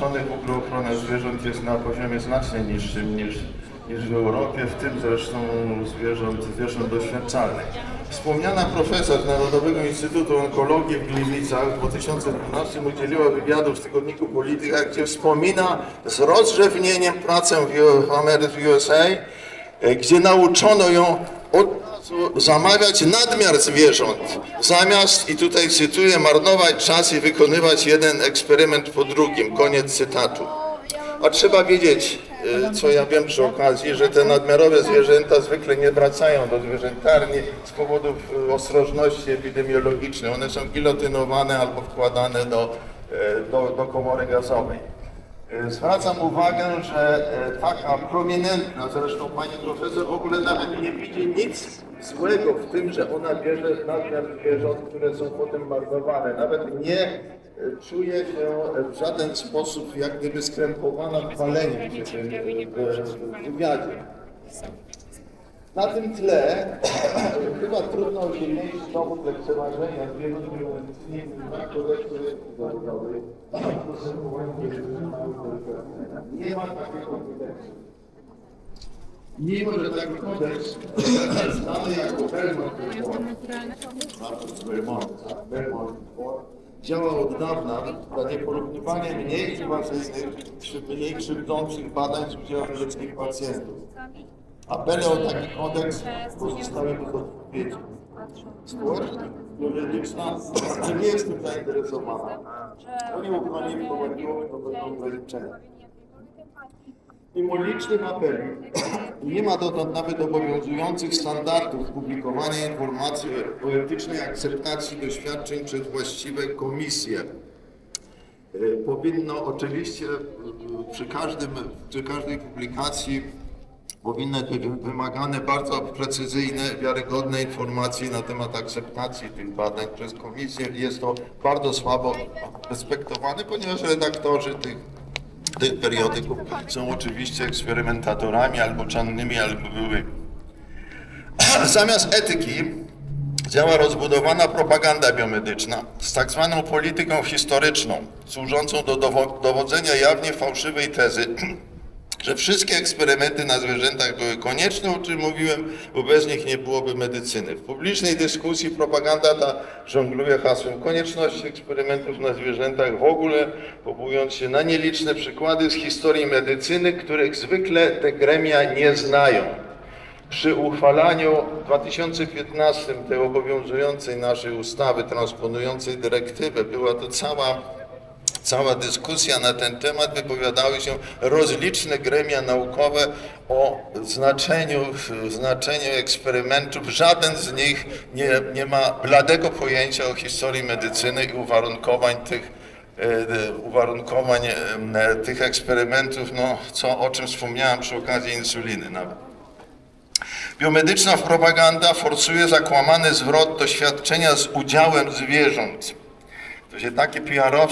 Zjednoczonych w ogóle ochrona zwierząt jest na poziomie znacznie niższym niż, niż w Europie, w tym zresztą zwierząt, zwierząt doświadczalnych. Wspomniana profesor z Narodowego Instytutu Onkologii w Gliwicach w 2012 udzieliła wywiadu w tygodniku Polityka, gdzie wspomina z rozrzewnieniem pracę w, USA, e, gdzie nauczono ją od zamawiać nadmiar zwierząt, zamiast, i tutaj cytuję, marnować czas i wykonywać jeden eksperyment po drugim. Koniec cytatu. A trzeba wiedzieć, y, co ja wiem przy okazji, że te nadmiarowe zwierzęta zwykle nie wracają do zwierzętarni z powodów y, ostrożności epidemiologicznej. One są gilotynowane albo wkładane do, y, do, do komory gazowej. Y, Zwracam uwagę, że y, taka prominentna, zresztą pani profesor w ogóle nawet nie widzi nic złego w tym, że ona bierze nadmiar zwierząt, które są potem marnowane. Nawet nie y, czuje się w żaden sposób jak gdyby skrępowana chwaleniem przy tym w- w wywiadzie. Na tym tle chyba trudno osiągnąć dowód lekceważenia zwierząt na kodeksu etyki zawodowej. Nie ma takiego kodeksu. Mimo, że taki kodeks znany jako Belmont Report, tak, działa od dawna dla nieporównywanie mniej inwazyjnych czy mniej krzywdzących badań z udziałem ludzkich pacjentów. Apele o taki kodeks pozostały bez odpowiedzi. Społeczność jurydyczna nie jest tym zainteresowana. Oni uchronili połębiony to będą wyliczenia. Mimo licznych apeli nie ma dotąd nawet obowiązujących standardów publikowania informacji o etycznej akceptacji doświadczeń przez właściwe komisje. E, Powinno oczywiście e, przy, każdym, przy każdej publikacji powinny być wymagane bardzo precyzyjne, wiarygodne informacje na temat akceptacji tych badań przez komisję. Jest to bardzo słabo respektowane, ponieważ redaktorzy tych, tych periodyków są oczywiście eksperymentatorami albo czannymi, albo byłymi. Zamiast etyki działa rozbudowana propaganda biomedyczna z tak zwaną polityką historyczną, służącą do dowo- dowodzenia jawnie fałszywej tezy, że wszystkie eksperymenty na zwierzętach były konieczne, o czym mówiłem, bo bez nich nie byłoby medycyny. W publicznej dyskusji propaganda ta żongluje hasłem konieczności eksperymentów na zwierzętach, w ogóle powołując się na nieliczne przykłady z historii medycyny, których zwykle te gremia nie znają przy uchwalaniu w 2015 tej obowiązującej naszej ustawy transponującej dyrektywę była to cała, cała dyskusja na ten temat, wypowiadały się rozliczne gremia naukowe o znaczeniu, znaczeniu eksperymentów. Żaden z nich nie, nie ma bladego pojęcia o historii medycyny i uwarunkowań tych, e, uwarunkowań e, tych eksperymentów, no, co, o czym wspomniałem przy okazji insuliny nawet. Biomedyczna propaganda forsuje zakłamany zwrot doświadczenia z udziałem zwierząt. To się takie PR-owskie